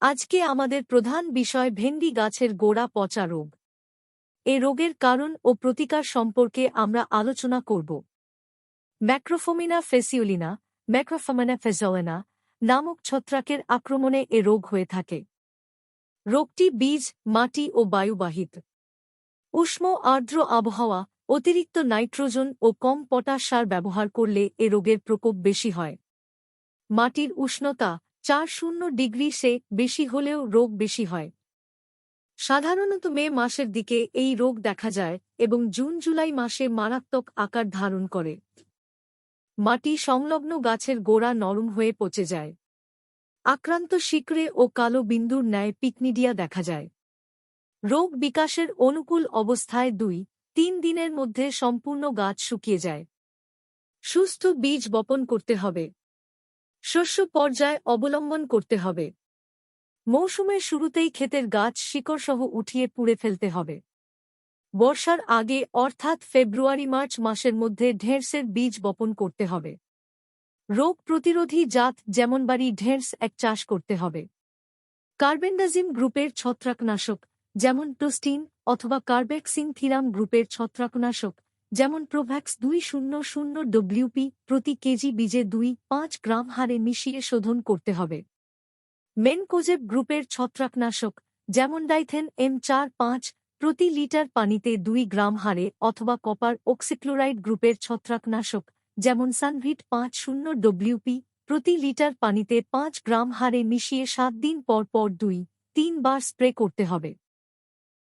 আজকে আমাদের প্রধান বিষয় ভেন্ডি গাছের গোড়া পচা রোগ। এ রোগের কারণ ও প্রতিকার সম্পর্কে আমরা আলোচনা করব। ম্যাক্রোফোমিনা ফেসিওলিনা ম্যাক্রোফোমিনা ফেজোলেনা নামক ছত্রাকের আক্রমণে এ রোগ হয়ে থাকে। রোগটি বীজ, মাটি ও বায়ুবাহিত। উষ্ণ আর্দ্র আবহাওয়া, অতিরিক্ত নাইট্রোজেন ও কম পটাশ সার ব্যবহার করলে এ রোগের প্রকোপ বেশি হয়। মাটির উষ্ণতা চার শূন্য ডিগ্রি সে বেশি হলেও রোগ বেশি হয়। সাধারণত মে মাসের দিকে এই রোগ দেখা যায় এবং জুন জুলাই মাসে মারাত্মক আকার ধারণ করে। মাটি সংলগ্ন গাছের গোড়া নরম হয়ে পচে যায়। আক্রান্ত শিকড়ে ও কালো বিন্দুর ন্যায় পিকনিডিয়া দেখা যায়। রোগ বিকাশের অনুকূল অবস্থায় দুই, তিন দিনের মধ্যে সম্পূর্ণ গাছ শুকিয়ে যায়। সুস্থ বীজ বপন করতে হবে। শস্য পর্যায় অবলম্বন করতে হবে। মৌসুমের শুরুতেই ক্ষেতের গাছ শিকড়সহ উঠিয়ে পুড়ে ফেলতে হবে। বর্ষার আগে অর্থাৎ ফেব্রুয়ারি, মার্চ মাসের মধ্যে ঢেঁড়সের বীজ বপন করতে হবে। রোগ প্রতিরোধী জাত যেমন বাড়ি ঢেঁড়স এক চাষ করতে হবে। কার্বেন্ডাজিম গ্রুপের ছত্রাকনাশক যেমন টোস্টিন অথবা কার্বেক্সিন থিরাম গ্রুপের ছত্রাকনাশক যেমন প্রোভ্যাক্স দুই শূন্য শূন্য ডব্লিউপি প্রতি কেজি বীজে দুই পাঁচ গ্রাম হারে মিশিয়ে শোধন করতে হবে। মেনকোজেব গ্রুপের ছত্রাকনাশক, যেমন ডাইথেন এম চার পাঁচ প্রতি লিটার পানিতে দুই গ্রাম হারে অথবা কপার অক্সিক্লোরাইড গ্রুপের ছত্রাকনাশক, যেমন সানভিট পাঁচ শূন্য ডব্লিউপি প্রতি লিটার পানিতে পাঁচ গ্রাম হারে মিশিয়ে সাত দিন পর পর দুই তিনবার স্প্রে করতে হবে।